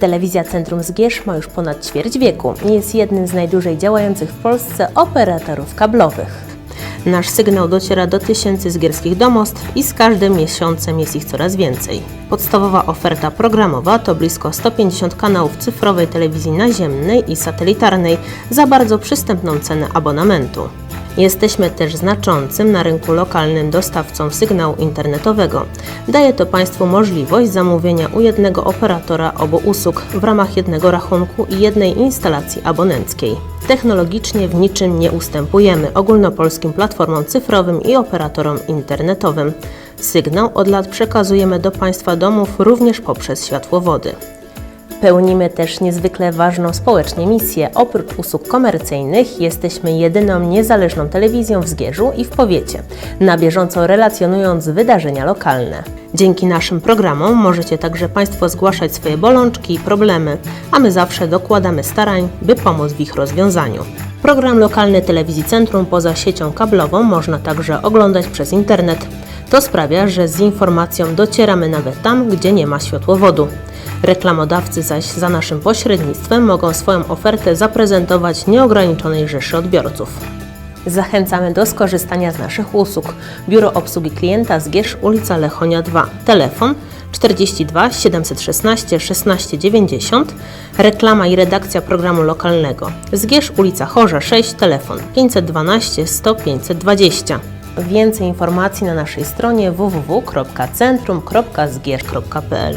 Telewizja Centrum Zgierz ma już ponad ćwierć wieku i jest jednym z najdłużej działających w Polsce operatorów kablowych. Nasz sygnał dociera do tysięcy zgierskich domostw i z każdym miesiącem jest ich coraz więcej. Podstawowa oferta programowa to blisko 150 kanałów cyfrowej telewizji naziemnej i satelitarnej za bardzo przystępną cenę abonamentu. Jesteśmy też znaczącym na rynku lokalnym dostawcą sygnału internetowego. Daje to Państwu możliwość zamówienia u jednego operatora obu usług w ramach jednego rachunku i jednej instalacji abonenckiej. Technologicznie w niczym nie ustępujemy ogólnopolskim platformom cyfrowym i operatorom internetowym. Sygnał od lat przekazujemy do Państwa domów również poprzez światłowody. Pełnimy też niezwykle ważną społecznie misję. Oprócz usług komercyjnych jesteśmy jedyną niezależną telewizją w Zgierzu i w powiecie, na bieżąco relacjonując wydarzenia lokalne. Dzięki naszym programom możecie także Państwo zgłaszać swoje bolączki i problemy, a my zawsze dokładamy starań, by pomóc w ich rozwiązaniu. Program lokalny Telewizji Centrum poza siecią kablową można także oglądać przez internet. To sprawia, że z informacją docieramy nawet tam, gdzie nie ma światłowodu. Reklamodawcy zaś za naszym pośrednictwem mogą swoją ofertę zaprezentować nieograniczonej rzeszy odbiorców. Zachęcamy do skorzystania z naszych usług. Biuro Obsługi Klienta Zgierz, ulica Lechonia 2. Telefon 42 716 16 90. Reklama i redakcja programu lokalnego. Zgierz, ulica Chorza 6. Telefon 512 100 520. Więcej informacji na naszej stronie www.centrum.zgierz.pl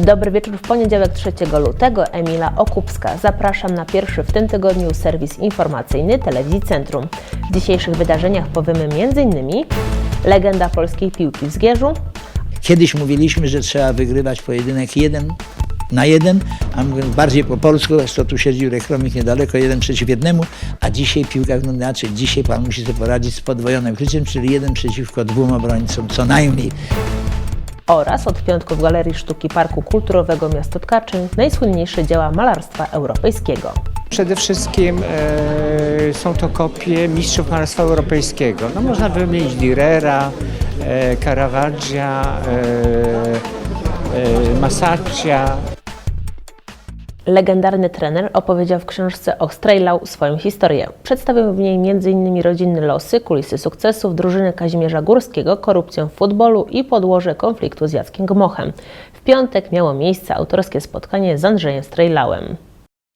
Dobry wieczór w poniedziałek 3 lutego. Emila Okupska. Zapraszam na pierwszy w tym tygodniu serwis informacyjny Telewizji Centrum. W dzisiejszych wydarzeniach powiemy m.in. legenda polskiej piłki w Zgierzu, Kiedyś mówiliśmy, że trzeba wygrywać pojedynek jeden na jeden, a bardziej po polsku, to tu siedzi Rechromik niedaleko, jeden przeciw jednemu, a dzisiaj piłka wygląda inaczej. Dzisiaj pan musi sobie poradzić z podwojonym kryciem, czyli jeden przeciwko dwóm obrońcom, co najmniej. Oraz od piątku w Galerii Sztuki Parku Kulturowego Miasto Tkaczyn najsłynniejsze dzieła malarstwa europejskiego. Przede wszystkim e, są to kopie mistrzów malarstwa europejskiego. No, można wymienić Dürera, e, Caravaggia, e, e, Masaccia. Legendarny trener opowiedział w książce o Strejlau swoją historię. Przedstawił w niej m.in. rodzinne losy, kulisy sukcesów drużyny Kazimierza Górskiego, korupcję w futbolu i podłoże konfliktu z Jackiem Gmochem. W piątek miało miejsce autorskie spotkanie z Andrzejem Strejlałem.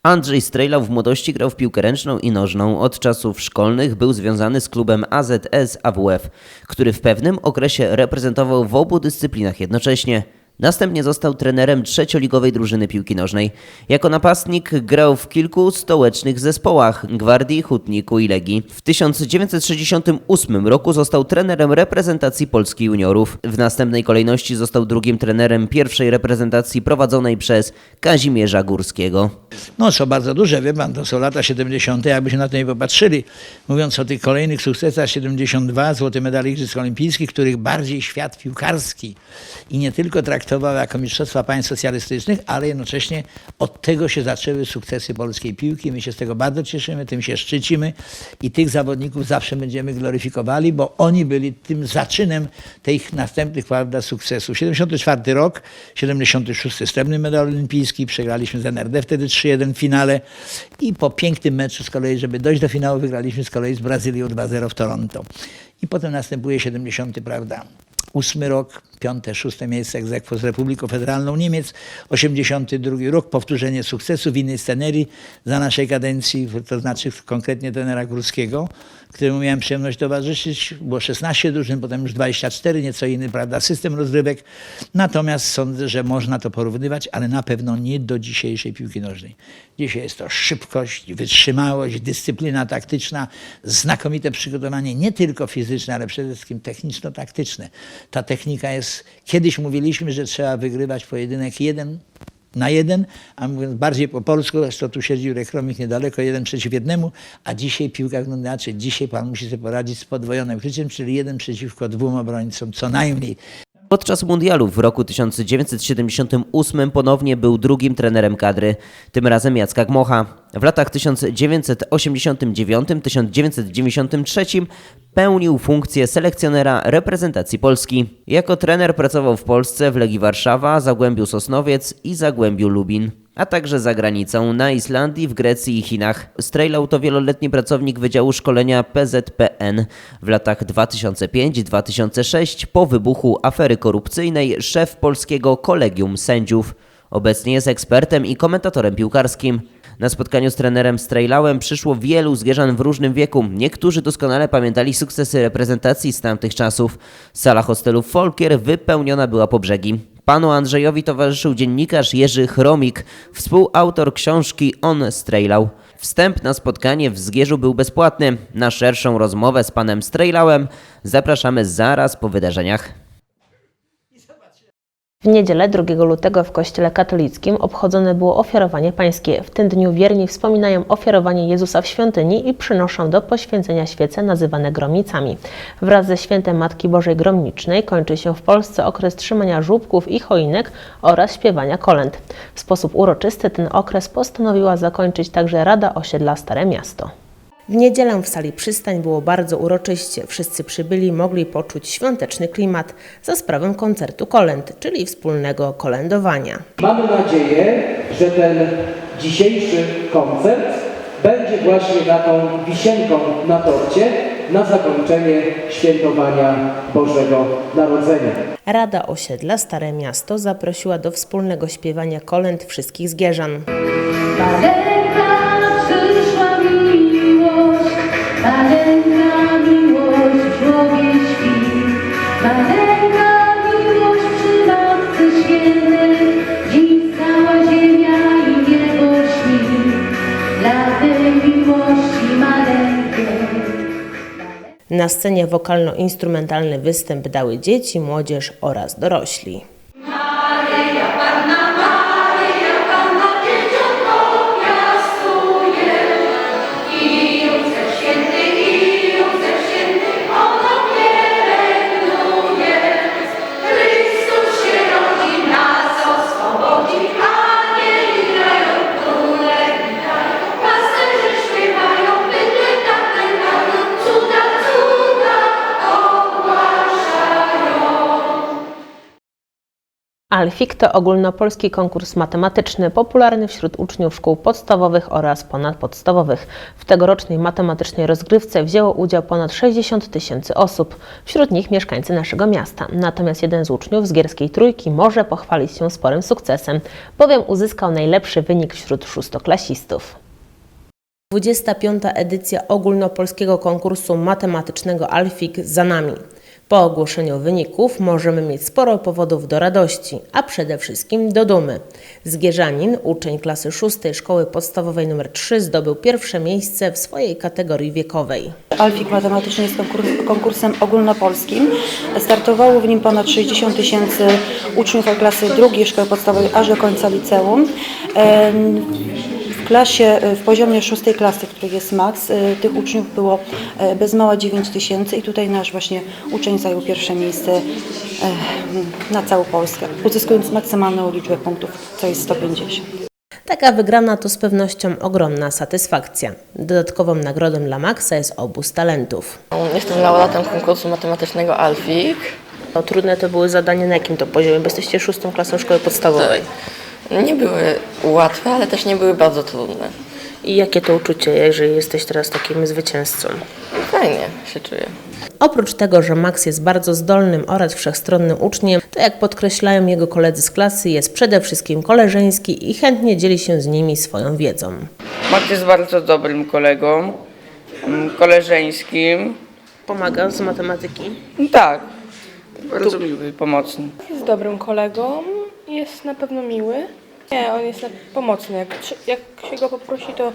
Andrzej Strejlał w młodości grał w piłkę ręczną i nożną. Od czasów szkolnych był związany z klubem AZS AWF, który w pewnym okresie reprezentował w obu dyscyplinach jednocześnie. Następnie został trenerem trzecioligowej drużyny piłki nożnej. Jako napastnik grał w kilku stołecznych zespołach Gwardii, Hutniku i Legii. W 1968 roku został trenerem reprezentacji Polski juniorów. W następnej kolejności został drugim trenerem pierwszej reprezentacji prowadzonej przez Kazimierza Górskiego. no co bardzo duże, wie pan, to są lata 70., jakbyśmy na to nie popatrzyli. Mówiąc o tych kolejnych sukcesach, 72, złoty medal Igrzysk Olimpijskich, których bardziej świat piłkarski i nie tylko traktował jako mistrzostwa państw socjalistycznych, ale jednocześnie od tego się zaczęły sukcesy polskiej piłki. My się z tego bardzo cieszymy, tym się szczycimy i tych zawodników zawsze będziemy gloryfikowali, bo oni byli tym zaczynem tych następnych prawda, sukcesów. 74 rok, 76 srebrny medal olimpijski, przegraliśmy z NRD wtedy 3-1 w finale i po pięknym meczu z kolei, żeby dojść do finału, wygraliśmy z kolei z Brazylią 2-0 w Toronto. I potem następuje 70, prawda, ósmy rok, piąte, szóste miejsce egzekwo z Republiką Federalną Niemiec, 82 rok, powtórzenie sukcesu w innej scenerii za naszej kadencji, to znaczy konkretnie trenera Górskiego, któremu miałem przyjemność towarzyszyć. Było 16 drużyn, potem już 24, nieco inny, prawda, system rozrywek. Natomiast sądzę, że można to porównywać, ale na pewno nie do dzisiejszej piłki nożnej. Dzisiaj jest to szybkość, wytrzymałość, dyscyplina taktyczna, znakomite przygotowanie, nie tylko fizyczne, ale przede wszystkim techniczno-taktyczne. Ta technika jest, kiedyś mówiliśmy, że trzeba wygrywać pojedynek jeden na jeden, a mówiąc bardziej po polsku, zresztą tu siedzi Jurek Chromik niedaleko, jeden przeciw jednemu, a dzisiaj piłka wygląda inaczej. Dzisiaj pan musi sobie poradzić z podwojonym kryciem, czyli jeden przeciwko dwóm obrońcom, co najmniej. Podczas mundialu w roku 1978 ponownie był drugim trenerem kadry, tym razem Jacka Gmocha. W latach 1989-1993 pełnił funkcję selekcjonera reprezentacji Polski. Jako trener pracował w Polsce w Legii Warszawa, Zagłębiu Sosnowiec i Zagłębiu Lubin a także za granicą na Islandii, w Grecji i Chinach. Strejlał to wieloletni pracownik Wydziału Szkolenia PZPN. W latach 2005-2006 po wybuchu afery korupcyjnej szef polskiego kolegium sędziów. Obecnie jest ekspertem i komentatorem piłkarskim. Na spotkaniu z trenerem Strejlałem przyszło wielu zgierzan w różnym wieku. Niektórzy doskonale pamiętali sukcesy reprezentacji z tamtych czasów. Sala hostelu Folkier wypełniona była po brzegi. Panu Andrzejowi towarzyszył dziennikarz Jerzy Chromik, współautor książki On Strejlał. Wstęp na spotkanie w Zgierzu był bezpłatny. Na szerszą rozmowę z panem Strejlałem zapraszamy zaraz po wydarzeniach. W niedzielę 2 lutego w kościele katolickim obchodzone było ofiarowanie pańskie. W tym dniu wierni wspominają ofiarowanie Jezusa w świątyni i przynoszą do poświęcenia świece nazywane gromnicami. Wraz ze świętem Matki Bożej Gromnicznej kończy się w Polsce okres trzymania żłóbków i choinek oraz śpiewania kolęd. W sposób uroczysty ten okres postanowiła zakończyć także Rada Osiedla Stare Miasto. W niedzielę w sali przystań było bardzo uroczyście. Wszyscy przybyli mogli poczuć świąteczny klimat za sprawą koncertu kolęd, czyli wspólnego kolędowania. Mamy nadzieję, że ten dzisiejszy koncert będzie właśnie taką wisienką na torcie na zakończenie świętowania Bożego Narodzenia. Rada Osiedla Stare Miasto zaprosiła do wspólnego śpiewania kolęd wszystkich zgierzan. Maleńka Na scenie wokalno-instrumentalny występ dały dzieci, młodzież oraz dorośli. Alfik to ogólnopolski konkurs matematyczny popularny wśród uczniów szkół podstawowych oraz ponadpodstawowych. W tegorocznej matematycznej rozgrywce wzięło udział ponad 60 tysięcy osób, wśród nich mieszkańcy naszego miasta. Natomiast jeden z uczniów z Gierskiej Trójki może pochwalić się sporym sukcesem, bowiem uzyskał najlepszy wynik wśród szóstoklasistów. 25. edycja ogólnopolskiego konkursu matematycznego Alfik za nami. Po ogłoszeniu wyników możemy mieć sporo powodów do radości, a przede wszystkim do dumy. Zgierzanin, uczeń klasy 6 szkoły podstawowej nr 3 zdobył pierwsze miejsce w swojej kategorii wiekowej. Alfik matematyczny jest konkurs- konkursem ogólnopolskim. Startowało w nim ponad 60 tysięcy uczniów od klasy drugiej szkoły podstawowej aż do końca liceum. Em, klasie, e, w poziomie szóstej klasy, który jest maks, e, tych uczniów było e, bez mała 9 tysięcy i tutaj nasz właśnie uczeń zajął pierwsze miejsce na całą Polskę, uzyskując maksymalną liczbę punktów, co jest 150. Taka wygrana to z pewnością ogromna satysfakcja. Dodatkową nagrodą dla Maxa jest obóz talentów. Jestem laureatem konkursu matematycznego Alfik. No, trudne to były zadania na jakim to poziomie? Bo jesteście szóstą klasą szkoły podstawowej. Nie były łatwe, ale też nie były bardzo trudne. I jakie to uczucie, jeżeli jesteś teraz takim zwycięzcą? Fajnie się czuję. Oprócz tego, że Max jest bardzo zdolnym oraz wszechstronnym uczniem, to jak podkreślają jego koledzy z klasy, jest przede wszystkim koleżeński i chętnie dzieli się z nimi swoją wiedzą. Max jest bardzo dobrym kolegą, mm, koleżeńskim. Pomaga z matematyki? Tak, bardzo miły, pomocny. Jest dobrym kolegą, jest na pewno miły. Nie, on jest pomocny. Jak, jak się go poprosi, to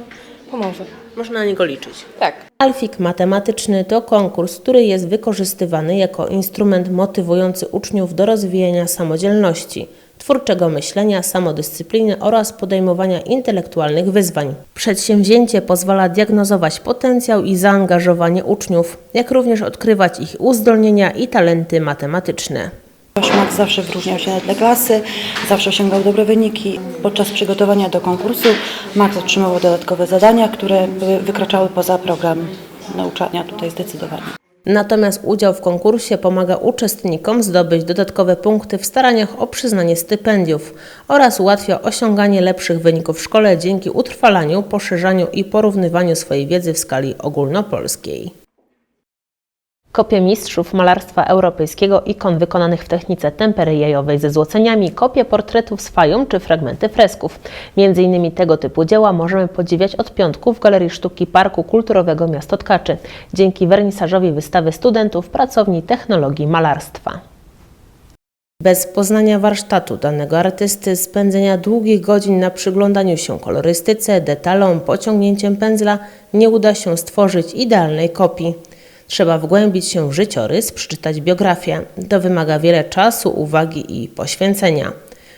pomoże. Można na niego liczyć. Tak. Alfik matematyczny to konkurs, który jest wykorzystywany jako instrument motywujący uczniów do rozwijania samodzielności, twórczego myślenia, samodyscypliny oraz podejmowania intelektualnych wyzwań. Przedsięwzięcie pozwala diagnozować potencjał i zaangażowanie uczniów, jak również odkrywać ich uzdolnienia i talenty matematyczne. Nasz Max zawsze wyróżniał się na tle klasy, zawsze osiągał dobre wyniki. Podczas przygotowania do konkursu Max otrzymywał dodatkowe zadania, które wykraczały poza program nauczania tutaj zdecydowanie. Natomiast udział w konkursie pomaga uczestnikom zdobyć dodatkowe punkty w staraniach o przyznanie stypendiów oraz ułatwia osiąganie lepszych wyników w szkole dzięki utrwalaniu, poszerzaniu i porównywaniu swojej wiedzy w skali ogólnopolskiej. Kopie mistrzów malarstwa europejskiego, ikon wykonanych w technice tempery jajowej ze złoceniami, kopie portretów z fają czy fragmenty fresków. Między innymi tego typu dzieła możemy podziwiać od piątku w Galerii Sztuki Parku Kulturowego Miasto Tkaczy, dzięki wernisażowi wystawy studentów Pracowni Technologii Malarstwa. Bez poznania warsztatu danego artysty, spędzenia długich godzin na przyglądaniu się kolorystyce, detalom, pociągnięciem pędzla, nie uda się stworzyć idealnej kopii. Trzeba wgłębić się w życiorys, przeczytać biografię. To wymaga wiele czasu, uwagi i poświęcenia.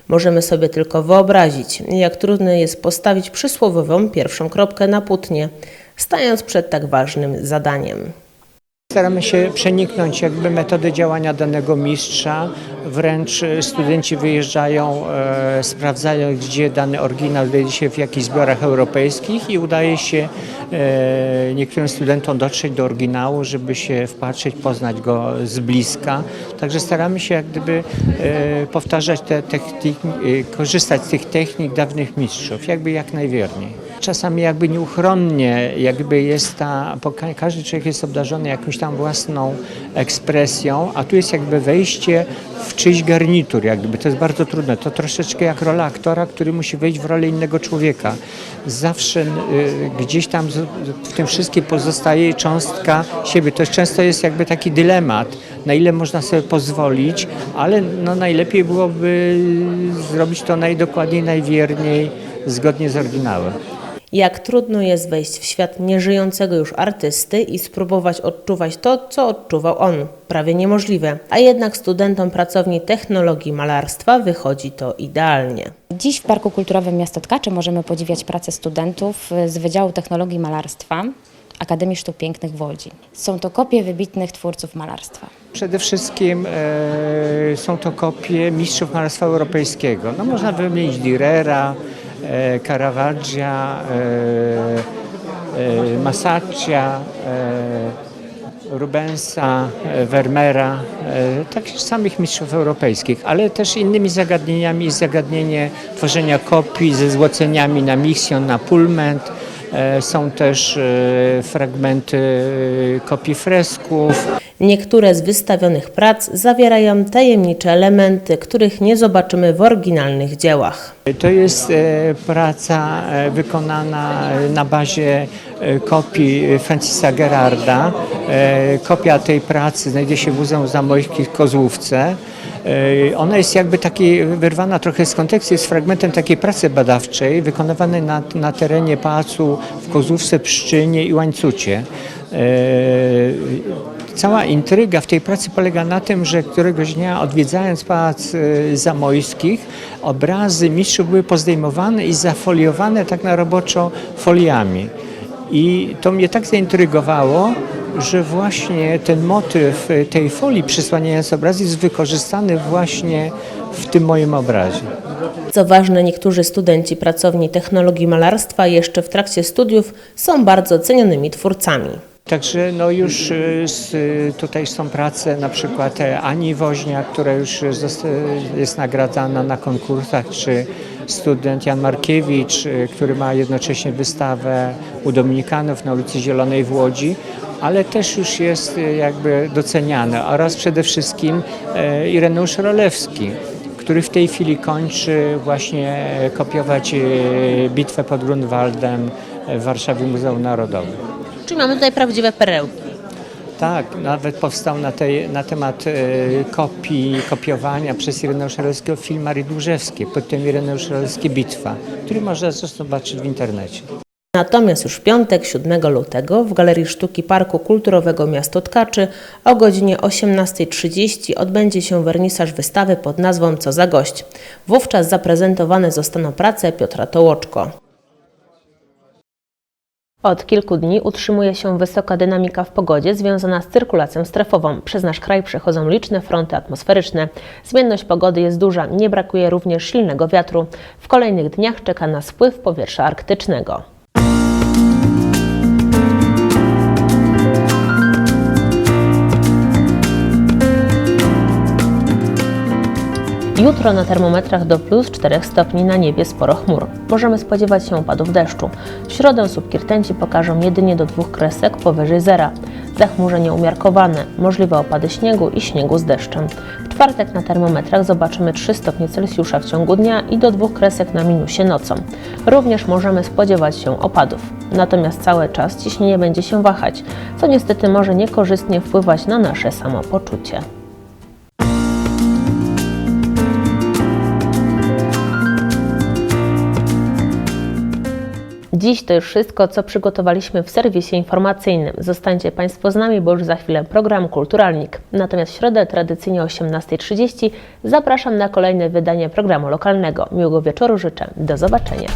Możemy sobie tylko wyobrazić, jak trudno jest postawić przysłowiową pierwszą kropkę na płótnie, stając przed tak ważnym zadaniem. Staramy się przeniknąć jakby metody działania danego mistrza, wręcz e, studenci wyjeżdżają, e, sprawdzają gdzie dany oryginał dzieje się w jakichś zbiorach europejskich i udaje się e, niektórym studentom dotrzeć do oryginału, żeby się wpatrzeć, poznać go z bliska. Także staramy się jak gdyby e, powtarzać te techniki, e, korzystać z tych technik dawnych mistrzów, jakby jak najwierniej czasami jakby nieuchronnie jakby jest ta, każdy człowiek jest obdarzony jakąś tam własną ekspresją, a tu jest jakby wejście w czyjś garnitur, jakby to jest bardzo trudne. To troszeczkę jak rola aktora, który musi wejść w rolę innego człowieka. Zawsze y, gdzieś tam w tym wszystkim pozostaje cząstka siebie. To często jest jakby taki dylemat, na ile można sobie pozwolić, ale no najlepiej byłoby zrobić to najdokładniej, najwierniej, zgodnie z oryginałem. Jak trudno jest wejść w świat nieżyjącego już artysty i spróbować odczuwać to, co odczuwał on. Prawie niemożliwe. A jednak studentom pracowni technologii malarstwa wychodzi to idealnie. Dziś w Parku Kulturowym Miasto Tkacze możemy podziwiać pracę studentów z Wydziału Technologii Malarstwa Akademii Sztuk Pięknych w Łodzi. Są to kopie wybitnych twórców malarstwa. Przede wszystkim e, są to kopie mistrzów malarstwa europejskiego. No, można wymienić Dürera, e, Caravaggia, e, e, Masaccia, e, Rubensa, e, Vermeera, e, takich samych mistrzów europejskich, ale też innymi zagadnieniami, zagadnienie tworzenia kopii ze złoceniami na miksion, na pulment. E, Są też e, fragmenty e, kopii fresków, Niektóre z wystawionych prac zawierają tajemnicze elementy, których nie zobaczymy w oryginalnych dziełach. To jest e, praca e, wykonana e, na bazie kopii Francisa Gerarda. Kopia tej pracy znajduje się w Muzeum Zamojskich w Kozłówce. Ona jest jakby taki wyrwana trochę z kontekstu, jest fragmentem takiej pracy badawczej wykonywanej na, na terenie pałacu w Kozłówce, Pszczynie i Łańcucie. Cała intryga w tej pracy polega na tym, że któregoś dnia odwiedzając Pałac y, Zamojskich, obrazy mistrzów były pozdejmowane i zafoliowane tak na roboczo foliami. I to mnie tak zaintrygowało, że właśnie ten motyw y, tej folii przysłaniając obraz jest wykorzystany właśnie w tym moim obrazie. Co ważne, niektórzy studenci pracowni technologii malarstwa jeszcze w trakcie studiów są bardzo cenionymi twórcami. Także no już y, z, y, tutaj są prace na przykład e, Ani Woźniak, która już zosta- jest nagradzana na konkursach, czy student Jan Markiewicz, y, który ma jednocześnie wystawę u Dominikanów na ulicy Zielonej w Łodzi, ale też już jest y, jakby doceniany oraz przede wszystkim e, Ireneusz Rolewski, który w tej chwili kończy właśnie kopiować e, bitwę pod Grunwaldem w Warszawie Muzeum Narodowym. Czyli mamy tutaj prawdziwe perełki. Tak, nawet powstał na, tej, na temat e, kopii, kopiowania przez Ireneusza Rolewskiego film Marii Dłużewskiej, pod tym Ireneusz Rolewski Bitwa, który można zresztą zobaczyć w internecie. Natomiast już w piątek, 7 lutego, w Galerii Sztuki Parku Kulturowego Miasto Tkaczy o godzinie 18.30 odbędzie się wernisaż wystawy pod nazwą Co za gość. Wówczas zaprezentowane zostaną prace Piotra Tołoczko. Od kilku dni utrzymuje się wysoka dynamika w pogodzie związana z cyrkulacją strefową. Przez nasz kraj przechodzą liczne fronty atmosferyczne. Zmienność pogody jest duża, nie brakuje również silnego wiatru. W kolejnych dniach czeka nas wpływ powietrza arktycznego. Jutro na termometrach do plus 4 stopni na niebie sporo chmur. Możemy spodziewać się opadów deszczu. W środę słupki rtęci pokażą jedynie do dwóch kresek powyżej zera. Zachmurzenie umiarkowane, możliwe opady śniegu i śniegu z deszczem. W czwartek na termometrach zobaczymy 3 stopnie Celsjusza w ciągu dnia i do dwóch kresek na minusie nocą. Również możemy spodziewać się opadów. Natomiast cały czas ciśnienie będzie się wahać, co niestety może niekorzystnie wpływać na nasze samopoczucie. Dziś to już wszystko, co przygotowaliśmy w serwisie informacyjnym. Zostańcie Państwo z nami, bo już za chwilę program Kulturalnik. Natomiast w środę, tradycyjnie o 18.30, zapraszam na kolejne wydanie programu lokalnego. Miłego wieczoru życzę. Do zobaczenia.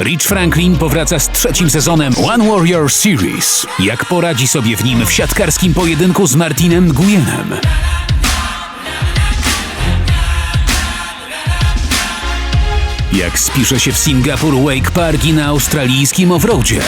Rich Franklin powraca z trzecim sezonem One Warrior Series. Jak poradzi sobie w nim w siatkarskim pojedynku z Martinem Guyenem? Jak spisze się w Singapur Wake Park i na australijskim offroadzie?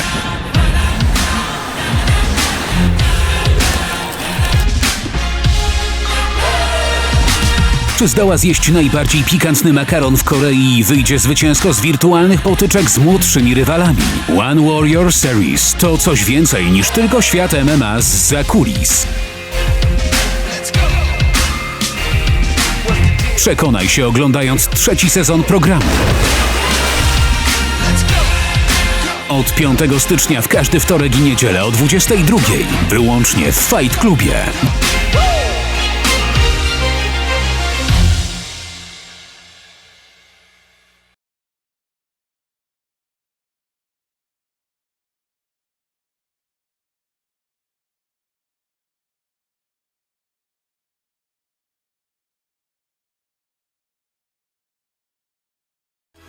Czy zdoła zjeść najbardziej pikantny makaron w Korei i wyjdzie zwycięsko z wirtualnych potyczek z młodszymi rywalami? One Warrior Series to coś więcej niż tylko świat MMA z zakulis. Przekonaj się oglądając trzeci sezon programu. Od 5 stycznia w każdy wtorek i niedzielę o 22.00 wyłącznie w Fight Clubie.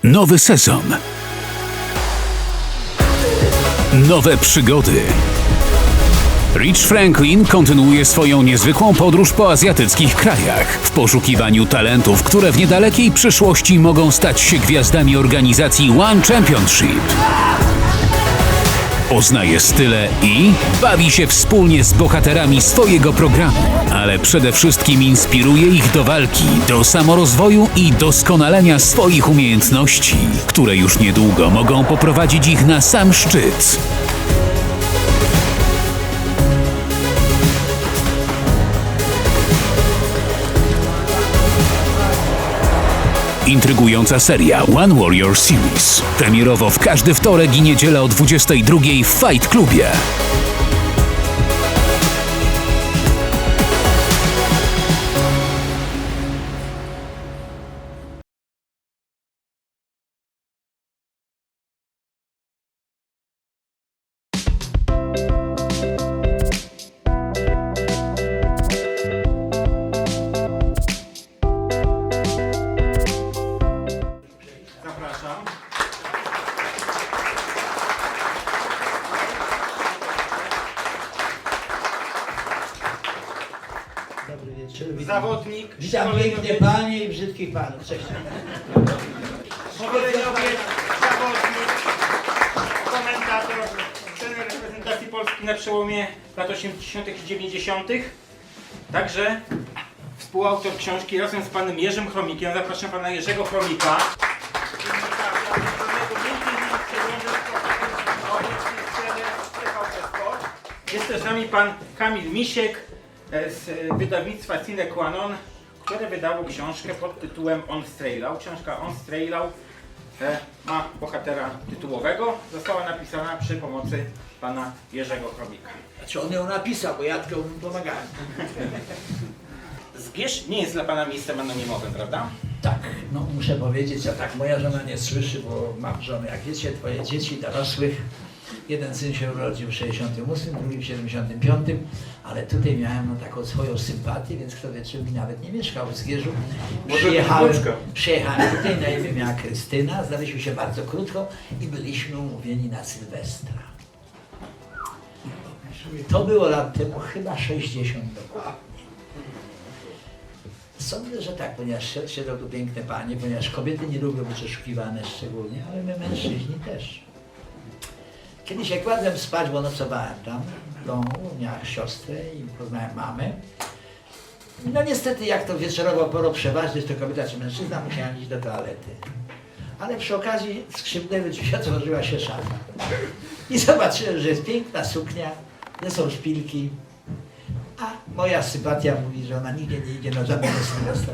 Nowy sezon. Nowe przygody. Rich Franklin kontynuuje swoją niezwykłą podróż po azjatyckich krajach w poszukiwaniu talentów, które w niedalekiej przyszłości mogą stać się gwiazdami organizacji One Championship. Poznaje style i bawi się wspólnie z bohaterami swojego programu, ale przede wszystkim inspiruje ich do walki, do samorozwoju i doskonalenia swoich umiejętności, które już niedługo mogą poprowadzić ich na sam szczyt. Intrygująca seria One Warrior Series. Premierowo w każdy wtorek i niedzielę o 22 w Fight Clubie. Także współautor książki razem z panem Jerzym Chromikiem. Zapraszam pana Jerzego Chromika. Jest też z nami pan Kamil Misiek e, z wydawnictwa Cine Quanon, które wydało książkę pod tytułem On Strejlał. Książka On Strejlał e, ma bohatera tytułowego. Została napisana przy pomocy pana Jerzego Chromika. Znaczy on ją napisał, bo ja tylko mu pomagałem. Zgierz nie jest dla pana miejscem anonimowym, prawda? Tak, no muszę powiedzieć, a tak moja żona nie słyszy, bo mam żonę, jak wiecie, twoje dzieci dorosłych. Jeden syn się urodził w 68, drugi w 75, ale tutaj miałem no, taką swoją sympatię, więc kto wie, czy mi nawet nie mieszkał w Zgierzu. Przyjechałem, przyjechałem tutaj na imię miała Krystyna, znaliśmy się bardzo krótko i byliśmy umówieni na Sylwestra. To było lat temu chyba 60 dokładnie. Sądzę, że tak, ponieważ si- siedzą tu piękne panie, ponieważ kobiety nie lubią być oszukiwane szczególnie, ale my mężczyźni też. Kiedyś jak kładłem spać, bo nocowałem tam w domu, miałem siostrę i poznałem mamę. No niestety jak to wieczorowo porą przeważnie, to kobieta czy mężczyzna musiałem iść do toalety. Ale przy okazji skrzypnęły drzwi, otworzyła się szafa. I zobaczyłem, że jest piękna suknia, że są szpilki, a moja sympatia mówi, że ona nigdzie nie idzie na żadnego sylwestra.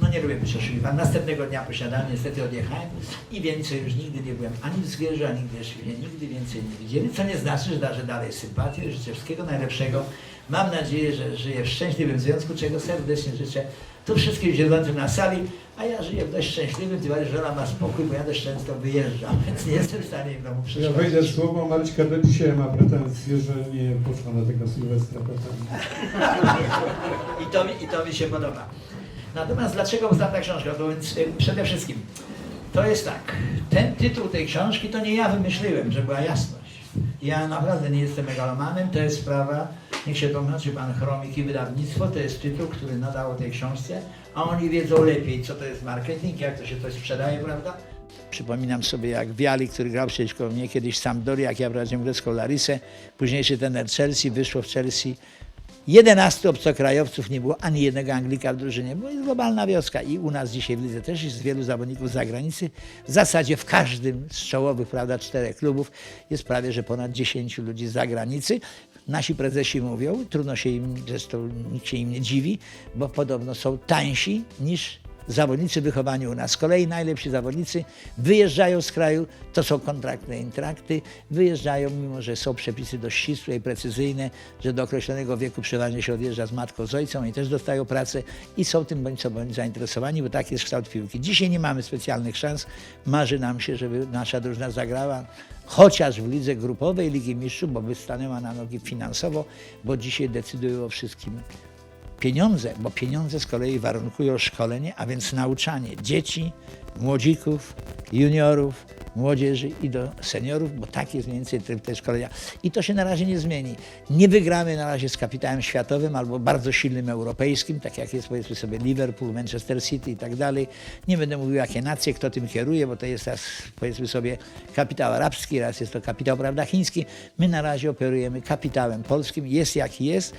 No nie lubię być oszukiwany. Następnego dnia po śniadaniu niestety odjechałem i więcej już nigdy nie byłem ani w Zgierzu, ani w Wierzchwie. Nigdy więcej nie widzieli, co nie znaczy, że darzę dalej sympatię. Życzę wszystkiego najlepszego. Mam nadzieję, że żyję w szczęśliwym związku, czego serdecznie życzę tu wszystkim siedzącym na sali, a ja żyję w dość szczęśliwym, tym bardziej, że żona ma spokój, bo ja dość często wyjeżdżam, więc nie jestem w stanie w domu Ja przeszkadzać. wejdę słowo, Maryśka do dzisiaj ma pretensje, że nie poszła na tego Sylwestra. I to, mi, I to mi się podoba. Natomiast dlaczego powstała ta książka? To więc y, przede wszystkim to jest tak. Ten tytuł tej książki to nie ja wymyśliłem, że była jasność. Ja naprawdę nie jestem megalomanem, to jest sprawa, niech się tłumaczy pan Chromik i wydawnictwo, to jest tytuł, który nadało tej książce, a oni wiedzą lepiej, co to jest marketing, jak to się coś sprzedaje, prawda? Przypominam sobie, jak Wiali, który grał przeciwko mnie kiedyś sam Dory, jak ja prowadziłem grecką Larisę, późniejszy trener Chelsea, wyszło w Chelsea 11 obcokrajowców, nie było ani jednego Anglika w drużynie. Bo jest globalna wioska i u nas dzisiaj w lidze też jest wielu zawodników z zagranicy. W zasadzie w każdym z czołowych, prawda, czterech klubów jest prawie, że ponad 10 ludzi z zagranicy. Nasi prezesi mówią, trudno się im, zresztą nikt się im nie dziwi, bo podobno są tańsi niż zawodnicy wychowani u nas. Z kolei najlepsi zawodnicy wyjeżdżają z kraju, to są kontraktne intrakty, wyjeżdżają, mimo że są przepisy dość ścisłe i precyzyjne, że do określonego wieku przeważnie się odjeżdża z matką, z ojcem i też dostają pracę i są tym bądź co bądź zainteresowani, bo tak jest kształt piłki. Dzisiaj nie mamy specjalnych szans. Marzy nam się, żeby nasza drużyna zagrała chociaż w lidze grupowej Ligi Mistrzów, bo by stanęła na nogi finansowo, bo dzisiaj decydują o wszystkim pieniądze, bo pieniądze z kolei warunkują szkolenie, a więc nauczanie dzieci, młodzików, juniorów, młodzieży i do seniorów, bo tak jest mniej więcej tryb te szkolenia. I to się na razie nie zmieni. Nie wygramy na razie z kapitałem światowym albo bardzo silnym europejskim, tak jak jest powiedzmy sobie Liverpool, Manchester City i tak dalej. Nie będę mówił jakie nacje, kto tym kieruje, bo to jest raz powiedzmy sobie kapitał arabski, raz jest to kapitał prawda chiński. My na razie operujemy kapitałem polskim, jest jaki jest.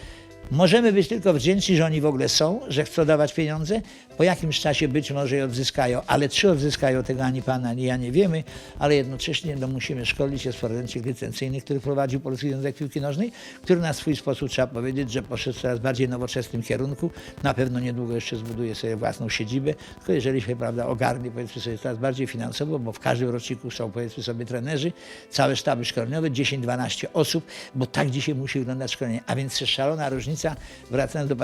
Możemy być tylko wdzięczni, że oni w ogóle są, że chcą dawać pieniądze. Po jakimś czasie być może je odzyskają, ale czy odzyskają tego ani pan, ani ja nie wiemy, ale jednocześnie no, musimy szkolić się z forensik licencyjnych, który prowadził Polski Związek Piłki Nożnej, który na swój sposób trzeba powiedzieć, że poszedł coraz bardziej nowoczesnym kierunku. Na pewno niedługo jeszcze zbuduje sobie własną siedzibę, tylko jeżeli się prawda, ogarnie powiedzmy sobie coraz bardziej finansowo, bo w każdym roczniku są powiedzmy sobie trenerzy, całe sztaby szkoleniowe, 10-12 osób, bo tak dzisiaj musi wyglądać szkolenie. A więc szalona różnica, wracając do,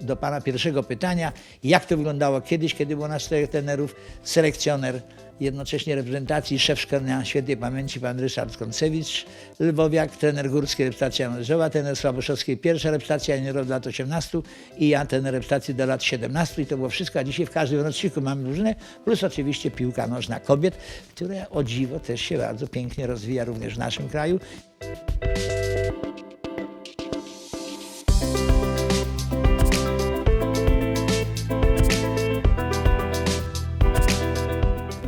do Pana pierwszego pytania, jak to wyglądało kiedyś, kiedy było na czterech trenerów, selekcjoner, jednocześnie reprezentacji, szef szkolenia świętej pamięci pan Ryszard Koncewicz, Lwowiak, trener górskiej reprezentacji Mężowa, trener Słaboszowskiej, pierwsza reprezentacja juniorów do lat 18 i ja trener reprezentacji do lat 17 i to było wszystko, a dzisiaj w każdym roczniku mamy różne, plus oczywiście piłka nożna kobiet, która o dziwo też się bardzo pięknie rozwija również w naszym kraju.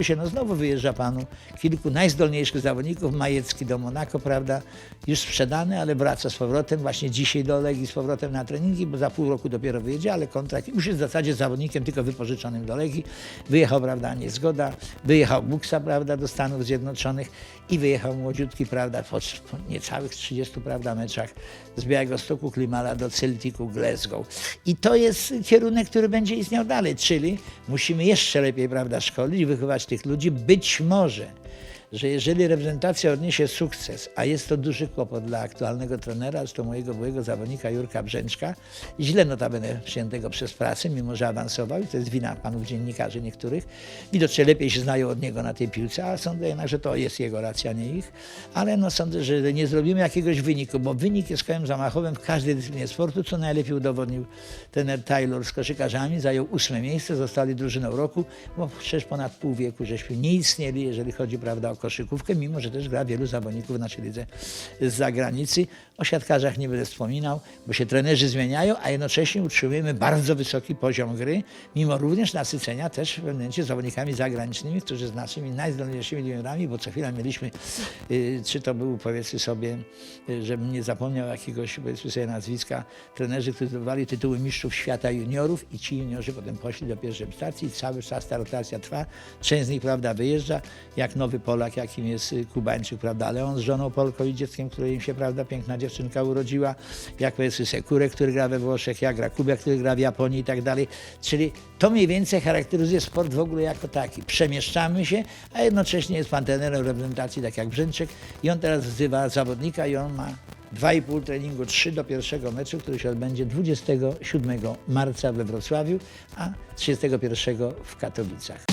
Się, no znowu wyjeżdża panu kilku najzdolniejszych zawodników, Majecki do Monako, prawda, już sprzedany, ale wraca z powrotem, właśnie dzisiaj do Legii z powrotem na treningi, bo za pół roku dopiero wyjedzie, ale kontrakt już jest w zasadzie zawodnikiem tylko wypożyczonym do Legii. Wyjechał, prawda, niezgoda, wyjechał Buksa, prawda, do Stanów Zjednoczonych i wyjechał młodziutki, prawda, po, niecałych 30, prawda, meczach z Białego Stoku Klimala do Celticu Glasgow. I to jest kierunek, który będzie istniał dalej, czyli musimy jeszcze lepiej, prawda, szkolić, wychować tych ludzi. Być może, że jeżeli reprezentacja odniesie sukces, a jest to duży kłopot dla aktualnego trenera, jest to mojego byłego zawodnika Jurka Brzęczka, źle notabene przyjętego przez pracę, mimo że awansował i to jest wina panów dziennikarzy niektórych, widocznie lepiej się znają od niego na tej piłce, a sądzę jednak, że to jest jego racja, nie ich, ale no sądzę, że nie zrobimy jakiegoś wyniku, bo wynik jest kołem zamachowym w każdej dyscyplinie sportu, co najlepiej udowodnił trener Taylor z koszykarzami, zajął ósme miejsce, zostali drużyną roku, bo przecież ponad pół wieku żeśmy nie istnieli, jeżeli chodzi prawda, o koszykówkę, mimo że też gra wielu zawodników w naszej lidze z zagranicy. O siatkarzach nie będę wspominał, bo się trenerzy zmieniają, a jednocześnie utrzymujemy bardzo wysoki poziom gry, mimo również nasycenia też w pewnym momencie zawodnikami zagranicznymi, którzy z naszymi najzdolniejszymi juniorami, bo co chwila mieliśmy, y, czy to był powiedzmy sobie, y, żebym nie zapomniał jakiegoś powiedzmy sobie nazwiska, trenerzy, którzy zdobywali tytuły mistrzów świata juniorów i ci juniorzy potem poszli do pierwszej stacji i cały czas ta rotacja trwa. Część z nich, prawda, wyjeżdża, jak nowy Polak, jakim jest y, Kubańczyk, prawda, ale on z żoną Polką i dzieckiem, które im się, prawda, piękna dziewczynka urodziła, jak powiedzmy Sekurę, który gra we Włoszech, jak gra Kubia, który gra w Japonii i tak dalej. Czyli to mniej więcej charakteryzuje sport w ogóle jako taki. Przemieszczamy się, a jednocześnie jest pan trenerem reprezentacji, tak jak Brzęczek i on teraz wzywa zawodnika i on ma 2,5 treningu, 3 do pierwszego meczu, który się odbędzie 27 marca we Wrocławiu, a 31 w Katowicach.